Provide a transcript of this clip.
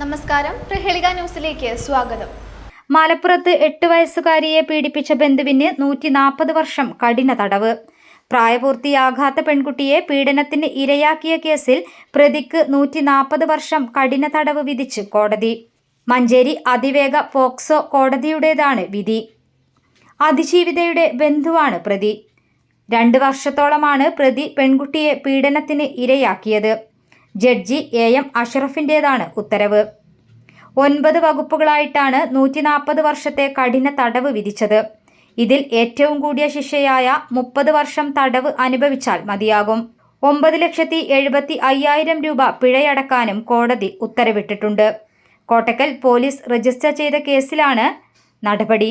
നമസ്കാരം. പ്രഹേളിക ന്യൂസിലേക്ക് സ്വാഗതം. മലപ്പുറത്ത് എട്ട് വയസ്സുകാരിയെ പീഡിപ്പിച്ച ബന്ധുവിന് നൂറ്റി നാൽപ്പത് വർഷം കഠിന തടവ്. പ്രായപൂർത്തിയാകാത്ത പെൺകുട്ടിയെ പീഡനത്തിന് ഇരയാക്കിയ കേസിൽ പ്രതിക്ക് നൂറ്റി നാൽപ്പത് വർഷം കഠിന തടവ് വിധിച്ച് കോടതി. മഞ്ചേരി അതിവേഗ പോക്സോ കോടതിയുടേതാണ് വിധി. അതിജീവിതയുടെ ബന്ധുവാണ് പ്രതി. രണ്ട് വർഷത്തോളമാണ് പ്രതി പെൺകുട്ടിയെ പീഡനത്തിന് ഇരയാക്കിയത്. ജഡ്ജി എ എം അഷറഫിന്റേതാണ് ഉത്തരവ്. ഒൻപത് വകുപ്പുകളായിട്ടാണ് നൂറ്റി നാൽപ്പത് വർഷത്തെ കഠിന തടവ് വിധിച്ചത്. ഇതിൽ ഏറ്റവും കൂടിയ ശിക്ഷയായ മുപ്പത് വർഷം തടവ് അനുഭവിച്ചാൽ മതിയാകും. ഒമ്പത് ലക്ഷത്തി എഴുപത്തി അയ്യായിരം രൂപ പിഴയടക്കാനും കോടതി ഉത്തരവിട്ടിട്ടുണ്ട്. കോട്ടക്കൽ പോലീസ് രജിസ്റ്റർ ചെയ്ത കേസിലാണ് നടപടി.